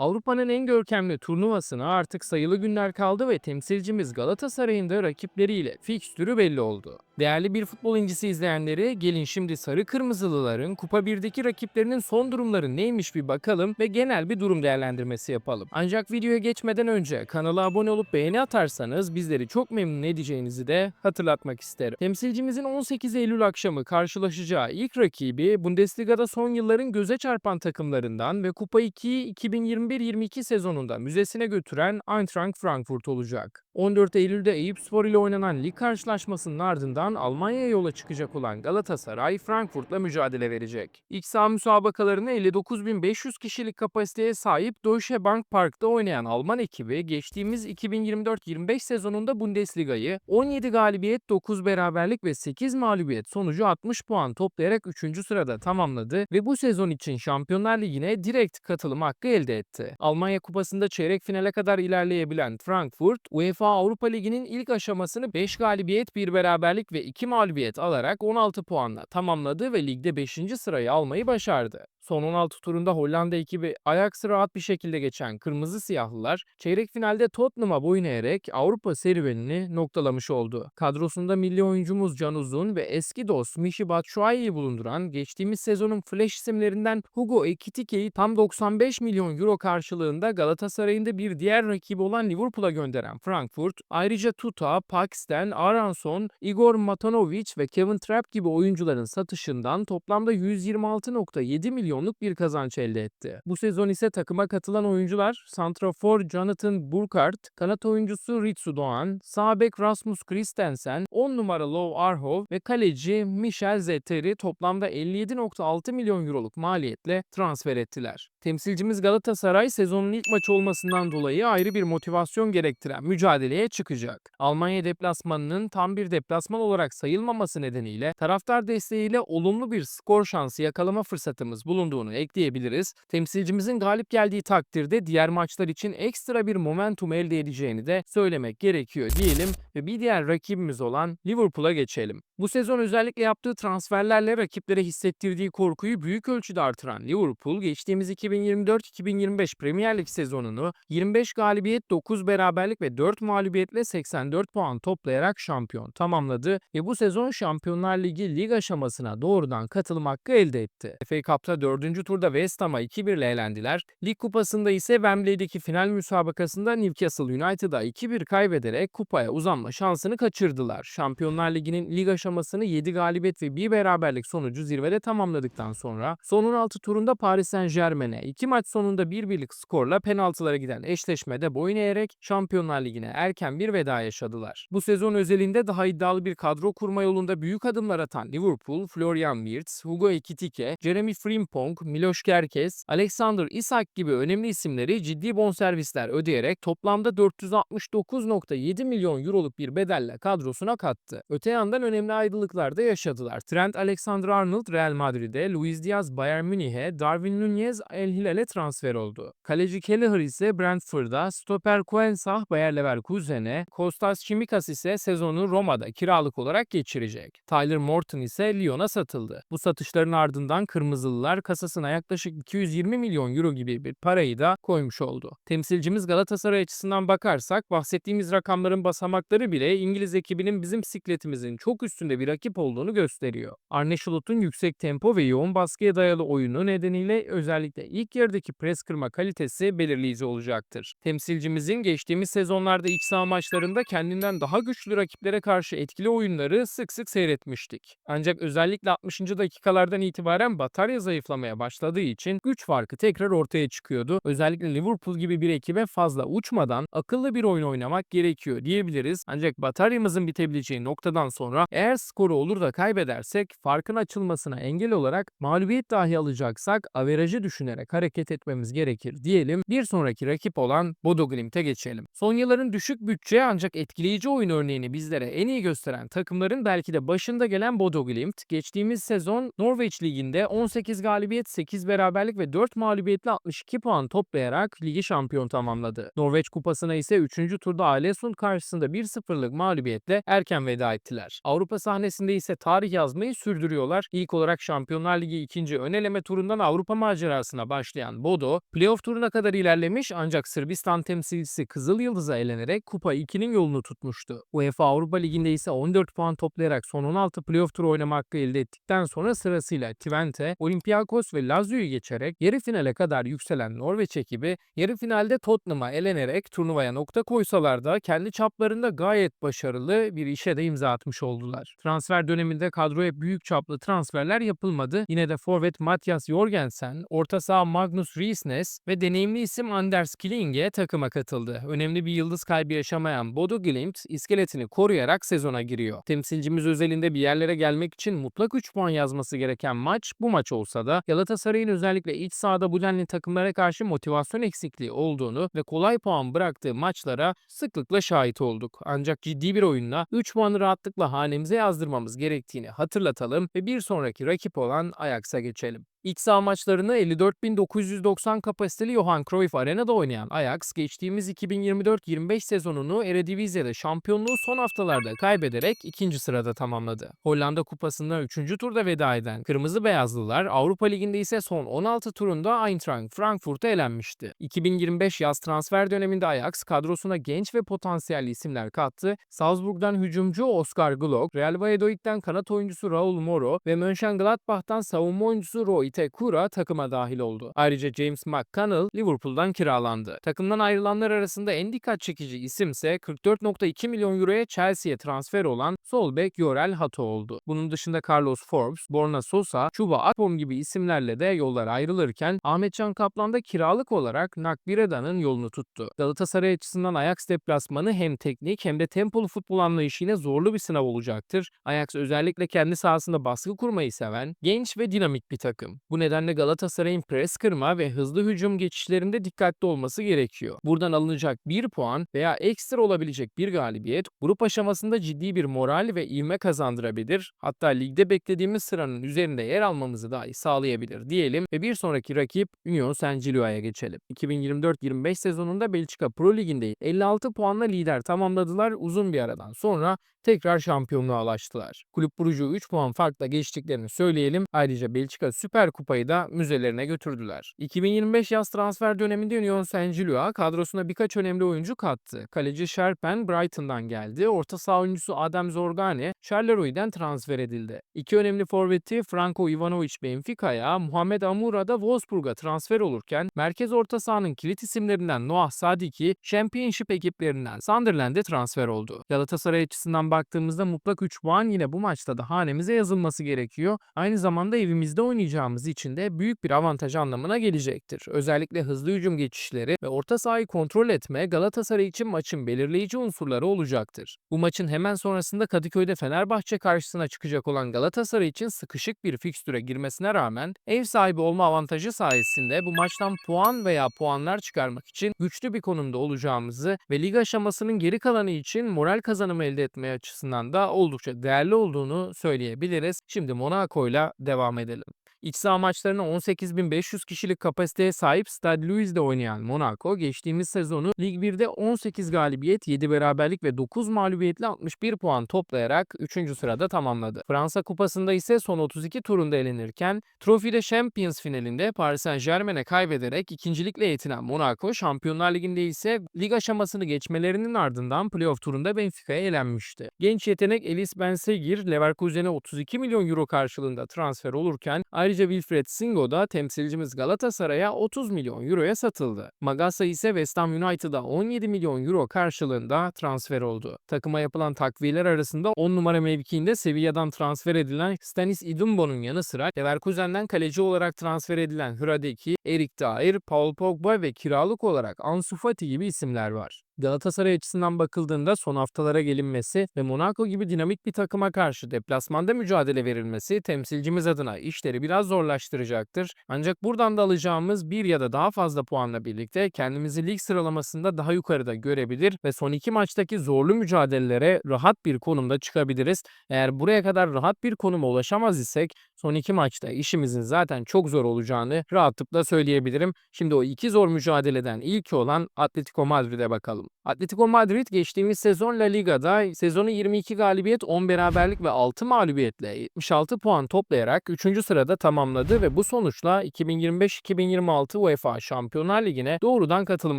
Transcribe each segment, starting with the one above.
Avrupa'nın en görkemli turnuvasına artık sayılı günler kaldı ve temsilcimiz Galatasaray'ın da rakipleriyle fikstürü belli oldu. Değerli bir futbol incisi izleyenleri gelin şimdi sarı kırmızılıların Kupa 1'deki rakiplerinin son durumları neymiş bir bakalım ve genel bir durum değerlendirmesi yapalım. Ancak videoya geçmeden önce kanala abone olup beğeni atarsanız bizleri çok memnun edeceğinizi de hatırlatmak isterim. Temsilcimizin 18 Eylül akşamı karşılaşacağı ilk rakibi Bundesliga'da son yılların göze çarpan takımlarından ve Kupa 2'yi 2021-22 sezonunda müzesine götüren Eintracht Frankfurt olacak. 14 Eylül'de Eyüpspor ile oynanan lig karşılaşmasının ardından Almanya'ya yola çıkacak olan Galatasaray Frankfurt'la mücadele verecek. İlk saha müsabakalarını 59.500 kişilik kapasiteye sahip Deutsche Bank Park'ta oynayan Alman ekibi geçtiğimiz 2024-25 sezonunda Bundesliga'yı 17 galibiyet, 9 beraberlik ve 8 mağlubiyet sonucu 60 puan toplayarak 3. sırada tamamladı ve bu sezon için Şampiyonlar Ligi'ne direkt katılım hakkı elde etti. Almanya Kupası'nda çeyrek finale kadar ilerleyebilen Frankfurt, UEFA Avrupa Ligi'nin ilk aşamasını 5 galibiyet, 1 beraberlik ve 2 mağlubiyet alarak 16 puanla tamamladı ve ligde 5. sırayı almayı başardı. Son 16 turunda Hollanda ekibi Ajax'ı rahat bir şekilde geçen Kırmızı Siyahlılar, çeyrek finalde Tottenham'a boyun eğerek Avrupa serüvenini noktalamış oldu. Kadrosunda milli oyuncumuz Can Uzun ve eski dost Michy Batshuayi'yi bulunduran geçtiğimiz sezonun flash isimlerinden Hugo Ekitike'yi tam 95 milyon euro karşılığında Galatasaray'ın bir diğer rakibi olan Liverpool'a gönderen Frankfurt, ayrıca Tuta, Pakistan, Aronson, Igor Matanovic ve Kevin Trapp gibi oyuncuların satışından toplamda 126.7 milyonluk bir kazanç elde etti. Bu sezon ise takıma katılan oyuncular Santrafor Jonathan Burkhardt, kanat oyuncusu Ritsu Doğan, sağ bek Rasmus Christensen, 10 numara Lov Arhov ve kaleci Michel Zetter'i toplamda 57.6 milyon euroluk maliyetle transfer ettiler. Temsilcimiz Galatasaray sezonun ilk maçı olmasından dolayı ayrı bir motivasyon gerektiren mücadeleye çıkacak. Almanya deplasmanının tam bir deplasman olarak sayılmaması nedeniyle taraftar desteğiyle olumlu bir skor şansı yakalama fırsatımız bulunduğunu ekleyebiliriz. Temsilcimizin galip geldiği takdirde diğer maçlar için ekstra bir momentum elde edeceğini de söylemek gerekiyor diyelim ve bir diğer rakibimiz olan Liverpool'a geçelim. Bu sezon özellikle yaptığı transferlerle rakiplere hissettirdiği korkuyu büyük ölçüde artıran Liverpool geçtiğimiz 2024-2025 Premier Lig sezonunu 25 galibiyet, 9 beraberlik ve 4 mağlubiyetle 84 puan toplayarak şampiyon tamamladı ve bu sezon Şampiyonlar Ligi lig aşamasına doğrudan katılım hakkı elde etti. FA Cup'ta 4. turda West Ham'a 2-1 ile elendiler. Lig kupasında ise Wembley'deki final müsabakasında Newcastle United'a 2-1 kaybederek kupaya uzanma şansını kaçırdılar. Şampiyonlar Ligi'nin lig aşamasını 7 galibiyet ve 1 beraberlik sonucu zirvede tamamladıktan sonra son 16 turunda Paris Saint Germain'e 2 maç sonunda 1 birlik skorla penaltılara giden eşleşmede boyun eğerek Şampiyonlar Ligi'ne erken bir veda yaşadılar. Bu sezon özelinde daha iddialı bir kadro kurma yolunda büyük adımlar atan Liverpool, Florian Wirtz, Hugo Ekitike, Jeremy Frimpong, Miloš Kerkez, Alexander Isak gibi önemli isimleri ciddi bonservisler ödeyerek toplamda 469.7 milyon euroluk bir bedelle kadrosuna kattı. Öte yandan önemli ayrılıklar da yaşadılar. Trent Alexander-Arnold Real Madrid'e, Luis Diaz Bayern Münih'e, Darwin Nunez El Hilal'e transfer oldu. Kaleci Kelleher ise Brentford'a, stoper Quensah Bayer Leverkusen'e, Kostas Çimikas ise sezonu Roma'da kiralık olarak geçirecek. Tyler Morton ise Lyon'a satıldı. Bu satışların ardından Kırmızılılar kasasına yaklaşık 220 milyon euro gibi bir parayı da koymuş oldu. Temsilcimiz Galatasaray açısından bakarsak bahsettiğimiz rakamların basamakları bile İngiliz ekibinin bizim bisikletimizin çok üstünde bir rakip olduğunu gösteriyor. Arne Slot'un yüksek tempo ve yoğun baskıya dayalı oyunu nedeniyle özellikle ilk yarıdaki pres kırma kalitesi belirleyici olacaktır. Temsilcimizin geçtiğimiz sezonlarda iç saha maçlarında kendinden daha güçlü rakiplere karşı etkili oyunları sık sık seyretmiştik. Ancak özellikle 60. dakikalardan itibaren batarya zayıflamaya başladığı için güç farkı tekrar ortaya çıkıyordu. Özellikle Liverpool gibi bir ekibe fazla uçmadan akıllı bir oyun oynamak gerekiyor diyebiliriz. Ancak bataryamızın bitebileceği noktadan sonra eğer skoru olur da kaybedersek farkın açılmasına engel olarak mağlubiyet dahi alacaksak averajı düşünerek hareket etmemiz gerekir diyelim. Bir sonraki rakip olan Bodo Glimt'e geçelim. Son yılların düşük bütçe ancak etkileyici oyun örneğini bizlere en iyi gösteren takımların belki de başında gelen Bodo Glimt, geçtiğimiz sezon Norveç Ligi'nde 18 galibiyet, 8 beraberlik ve 4 mağlubiyetle 62 puan toplayarak ligi şampiyon tamamladı. Norveç Kupası'na ise 3. turda Alesund karşısında 1-0'lık mağlubiyetle erken erken veda ettiler. Avrupa sahnesinde ise tarih yazmayı sürdürüyorlar. İlk olarak Şampiyonlar Ligi ikinci ön eleme turundan Avrupa macerasına başlayan Bodo, playoff turuna kadar ilerlemiş ancak Sırbistan temsilcisi Kızıl Yıldız'a elenerek Kupa 2'nin yolunu tutmuştu. UEFA Avrupa Ligi'nde ise 14 puan toplayarak son 16 playoff turu oynama hakkı elde ettikten sonra sırasıyla Twente, Olympiakos ve Lazio'yu geçerek yarı finale kadar yükselen Norveç ekibi yarı finalde Tottenham'a elenerek turnuvaya nokta koysalar da kendi çaplarında gayet başarılı bir işe de imza atmış oldular. Transfer döneminde kadroya büyük çaplı transferler yapılmadı. Yine de forvet Mathias Jorgensen, orta saha Magnus Riesnes ve deneyimli isim Anders Klinge takıma katıldı. Önemli bir yıldız kaybı yaşamayan Bodo Glimt iskeletini koruyarak sezona giriyor. Temsilcimiz özelinde bir yerlere gelmek için mutlak 3 puan yazması gereken maç bu maç olsa da Galatasaray'ın özellikle iç sahada bu denli takımlara karşı motivasyon eksikliği olduğunu ve kolay puan bıraktığı maçlara sıklıkla şahit olduk. Ancak ciddi bir oyunla 3 puanı rahatlıkla hanemize yazdırmamız gerektiğini hatırlatalım ve bir sonraki rakip olan Ajax'a geçelim. İç saha maçlarını 54.990 kapasiteli Johan Cruyff Arena'da oynayan Ajax, geçtiğimiz 2024-25 sezonunu Eredivisie'de şampiyonluğu son haftalarda kaybederek ikinci sırada tamamladı. Hollanda Kupası'nda 3. turda veda eden Kırmızı Beyazlılar, Avrupa Ligi'nde ise son 16 turunda Eintracht Frankfurt'a elenmişti. 2025 yaz transfer döneminde Ajax kadrosuna genç ve potansiyelli isimler kattı. Salzburg'dan hücumcu Oscar Glock, Real Valladolid'den kanat oyuncusu Raul Moro ve Mönchengladbach'tan savunma oyuncusu Roy Itekura takıma dahil oldu. Ayrıca James McConnell Liverpool'dan kiralandı. Takımdan ayrılanlar arasında en dikkat çekici isimse 44.2 milyon euroya Chelsea'ye transfer olan sol bek Yorel Hato oldu. Bunun dışında Carlos Forbes, Borna Sosa, Chuba Akpom gibi isimlerle de yollar ayrılırken Ahmetcan Kaplan da kiralık olarak Nakbireda'nın yolunu tuttu. Galatasaray açısından Ajax deplasmanı hem teknik hem de tempolu futbol anlayışıyla zorlu bir sınav olacaktır. Ajax özellikle kendi sahasında baskı kurmayı seven, genç ve dinamik bir takım. Bu nedenle Galatasaray'ın pres kırma ve hızlı hücum geçişlerinde dikkatli olması gerekiyor. Buradan alınacak bir puan veya ekstra olabilecek bir galibiyet grup aşamasında ciddi bir moral ve ivme kazandırabilir. Hatta ligde beklediğimiz sıranın üzerinde yer almamızı dahi sağlayabilir diyelim ve bir sonraki rakip Union Saint-Gillois'a geçelim. 2024-25 sezonunda Belçika Pro Ligi'nde 56 puanla lider tamamladılar uzun bir aradan sonra tekrar şampiyonluğa ulaştılar. Kulüp Brugge'u 3 puan farkla geçtiklerini söyleyelim. Ayrıca Belçika Süper Kupayı da müzelerine götürdüler. 2025 yaz transfer döneminde Union Saint-Gillois kadrosuna birkaç önemli oyuncu kattı. Kaleci Sherpen Brighton'dan geldi. Orta saha oyuncusu Adam Zorgane Charleroi''den transfer edildi. İki önemli forveti Franco Ivanovic Benfica'ya, Muhammed Amoura da Wolfsburg'a transfer olurken merkez orta sahanın kilit isimlerinden Noah Sadiki Championship ekiplerinden Sunderland'e transfer oldu. Galatasaray açısından baktığımızda mutlak 3 puan yine bu maçta da hanemize yazılması gerekiyor. Aynı zamanda evimizde oynayacağımız için de büyük bir avantaj anlamına gelecektir. Özellikle hızlı hücum geçişleri ve orta sahayı kontrol etme Galatasaray için maçın belirleyici unsurları olacaktır. Bu maçın hemen sonrasında Kadıköy'de Fenerbahçe karşısına çıkacak olan Galatasaray için sıkışık bir fikstüre girmesine rağmen ev sahibi olma avantajı sayesinde bu maçtan puan veya puanlar çıkarmak için güçlü bir konumda olacağımızı ve lig aşamasının geri kalanı için moral kazanımı elde etme açısından da oldukça değerli olduğunu söyleyebiliriz. Şimdi Monaco ile devam edelim. İç saha maçlarına 18.500 kişilik kapasiteye sahip Stade Louis'de oynayan Monaco, geçtiğimiz sezonu Lig 1'de 18 galibiyet, 7 beraberlik ve 9 mağlubiyetle 61 puan toplayarak 3. sırada tamamladı. Fransa Kupası'nda ise son 32 turunda elenirken, Trophy de Champions finalinde Paris Saint Germain'e kaybederek ikincilikle yetinen Monaco, Şampiyonlar Ligi'nde ise lig aşamasını geçmelerinin ardından playoff turunda Benfica'ya elenmişti. Genç yetenek Elis Bensegir, Leverkusen'e 32 milyon euro karşılığında transfer olurken, Ayrıca Wilfred Singo da temsilcimiz Galatasaray'a 30 milyon euroya satıldı. Magasa ise West Ham United'a 17 milyon euro karşılığında transfer oldu. Takıma yapılan takviyeler arasında 10 numara mevkiinde Sevilla'dan transfer edilen Stanis Idumbo'nun yanı sıra Leverkusen'den kaleci olarak transfer edilen Hradeki, Erik Dair, Paul Pogba ve kiralık olarak Ansu Fati gibi isimler var. Galatasaray açısından bakıldığında son haftalara gelinmesi ve Monaco gibi dinamik bir takıma karşı deplasmanda mücadele verilmesi temsilcimiz adına işleri biraz zorlaştıracaktır. Ancak buradan da alacağımız bir ya da daha fazla puanla birlikte kendimizi lig sıralamasında daha yukarıda görebilir ve son iki maçtaki zorlu mücadelelere rahat bir konumda çıkabiliriz. Eğer buraya kadar rahat bir konuma ulaşamaz isek son iki maçta işimizin zaten çok zor olacağını rahatlıkla söyleyebilirim. Şimdi o iki zor mücadeleden ilki olan Atletico Madrid'e bakalım. Atletico Madrid geçtiğimiz sezon La Liga'da sezonu 22 galibiyet, 10 beraberlik ve 6 mağlubiyetle 76 puan toplayarak 3. sırada tamamladı ve bu sonuçla 2025-2026 UEFA Şampiyonlar Ligi'ne doğrudan katılım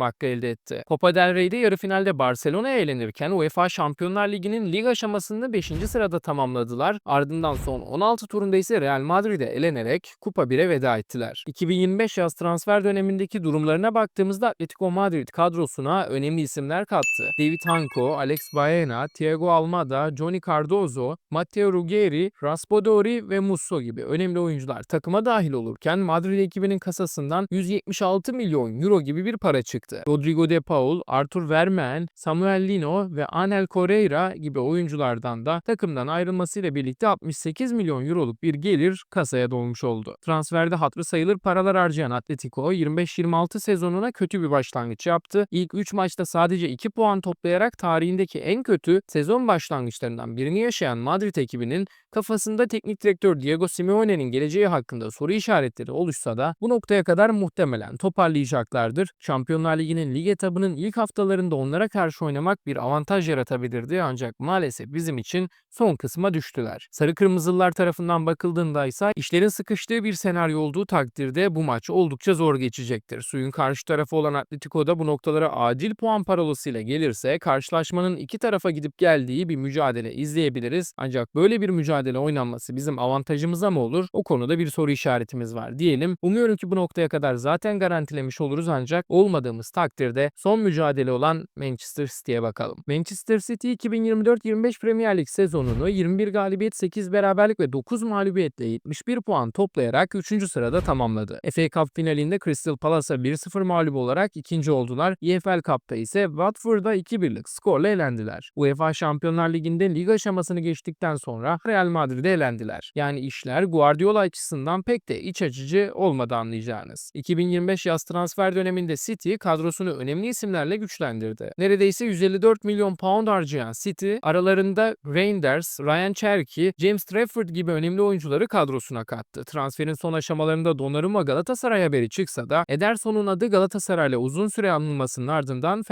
hakkı elde etti. Copa del Rey'de yarı finalde Barcelona'ya elenirken UEFA Şampiyonlar Ligi'nin lig aşamasında 5. sırada tamamladılar. Ardından son 16 turunda ise Real Madrid'e elenerek Kupa 1'e veda ettiler. 2025 yaz transfer dönemindeki durumlarına baktığımızda Atletico Madrid kadrosuna önemli isimler kattı. David Hanko, Alex Baena, Thiago Almada, Johnny Cardozo, Matteo Ruggeri, Raspadori ve Musso gibi önemli oyuncular takıma dahil olurken Madrid ekibinin kasasından 176 milyon euro gibi bir para çıktı. Rodrigo De Paul, Artur Vermaelen, Samuel Lino ve Anel Correira gibi oyunculardan da takımdan ayrılmasıyla birlikte 68 milyon euroluk bir gelir kasaya dolmuş oldu. Transferde hatırı sayılır paralar harcayan Atletico 25-26 sezonuna kötü bir başlangıç yaptı. İlk 3 maçta sadece 2 puan toplayarak tarihindeki en kötü sezon başlangıçlarından birini yaşayan Madrid ekibinin kafasında teknik direktör Diego Simeone'nin geleceği hakkında soru işaretleri oluşsa da bu noktaya kadar muhtemelen toparlayacaklardır. Şampiyonlar Ligi'nin lig etabının ilk haftalarında onlara karşı oynamak bir avantaj yaratabilirdi ancak maalesef bizim için son kısma düştüler. Sarı Kırmızılılar tarafından bakıldığında ise işlerin sıkıştığı bir senaryo olduğu takdirde bu maç oldukça zor geçecektir. Suyun karşı tarafı olan Atletico da bu noktalara acil puan parolasıyla gelirse karşılaşmanın iki tarafa gidip geldiği bir mücadele izleyebiliriz. Ancak böyle bir mücadele oynanması bizim avantajımıza mı olur? O konuda bir soru işaretimiz var diyelim. Umuyorum ki bu noktaya kadar zaten garantilemiş oluruz ancak olmadığımız takdirde son mücadele olan Manchester City'ye bakalım. Manchester City 2024-25 Premier Lig sezonunu 21 galibiyet, 8 beraberlik ve 9 mağlubiyetle 71 puan toplayarak 3. sırada tamamladı. FA Cup finalinde Crystal Palace'a 1-0 mağlup olarak ikinci oldular. EFL Cup'ta ise Watford'a 2-1'lik skorla elendiler. UEFA Şampiyonlar Ligi'nde lig aşamasını geçtikten sonra Real Madrid'e elendiler. Yani işler Guardiola açısından pek de iç açıcı olmadı anlayacağınız. 2025 yaz transfer döneminde City kadrosunu önemli isimlerle güçlendirdi. Neredeyse 154 milyon pound harcayan City aralarında Reinders, Ryan Cherki, James Trafford gibi önemli oyuncuları kadrosuna kattı. Transferin son aşamalarında Donnarumma Galatasaray haberi çıksa da Ederson'un adı Galatasaray'la uzun süre anılmasının ardından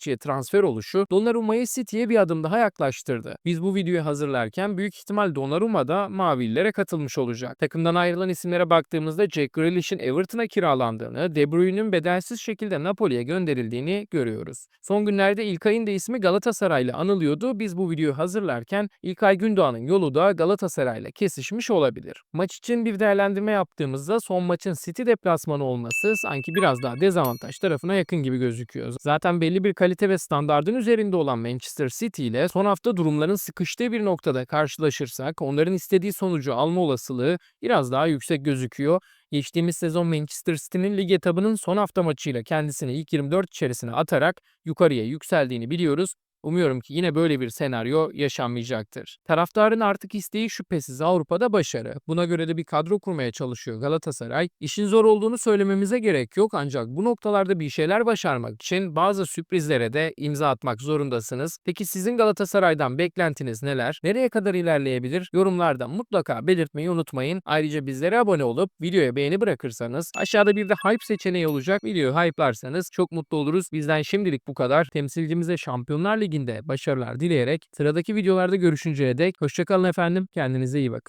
Fenerbahçe'ye transfer oluşu Donnarumma'yı City'ye bir adım daha yaklaştırdı. Biz bu videoyu hazırlarken büyük ihtimal Donnarumma da Mavililere katılmış olacak. Takımdan ayrılan isimlere baktığımızda Jack Grealish'in Everton'a kiralandığını, De Bruyne'nin bedelsiz şekilde Napoli'ye gönderildiğini görüyoruz. Son günlerde İlkay'ın da ismi Galatasaray'la anılıyordu. Biz bu videoyu hazırlarken İlkay Gündoğan'ın yolu da Galatasaray'la kesişmiş olabilir. Maç için bir değerlendirme yaptığımızda son maçın City deplasmanı olması sanki biraz daha dezavantaj tarafına yakın gibi gözüküyor. Zaten belli bir kalite ve standardın üzerinde olan Manchester City ile son hafta durumların sıkıştığı bir noktada karşılaşırsak onların istediği sonucu alma olasılığı biraz daha yüksek gözüküyor. Geçtiğimiz sezon Manchester City'nin lig etabının son hafta maçıyla kendisini ilk 24 içerisine atarak yukarıya yükseldiğini biliyoruz. Umuyorum ki yine böyle bir senaryo yaşanmayacaktır. Taraftarın artık isteği şüphesiz Avrupa'da başarı. Buna göre de bir kadro kurmaya çalışıyor Galatasaray. İşin zor olduğunu söylememize gerek yok ancak bu noktalarda bir şeyler başarmak için bazı sürprizlere de imza atmak zorundasınız. Peki sizin Galatasaray'dan beklentiniz neler? Nereye kadar ilerleyebilir? Yorumlarda mutlaka belirtmeyi unutmayın. Ayrıca bizlere abone olup videoya beğeni bırakırsanız aşağıda bir de hype seçeneği olacak. Videoyu hype'larsanız çok mutlu oluruz. Bizden şimdilik bu kadar. Temsilcimize Şampiyonlar Ligi'nde başarılar dileyerek sıradaki videolarda görüşünceye dek hoşçakalın efendim. Kendinize iyi bakın.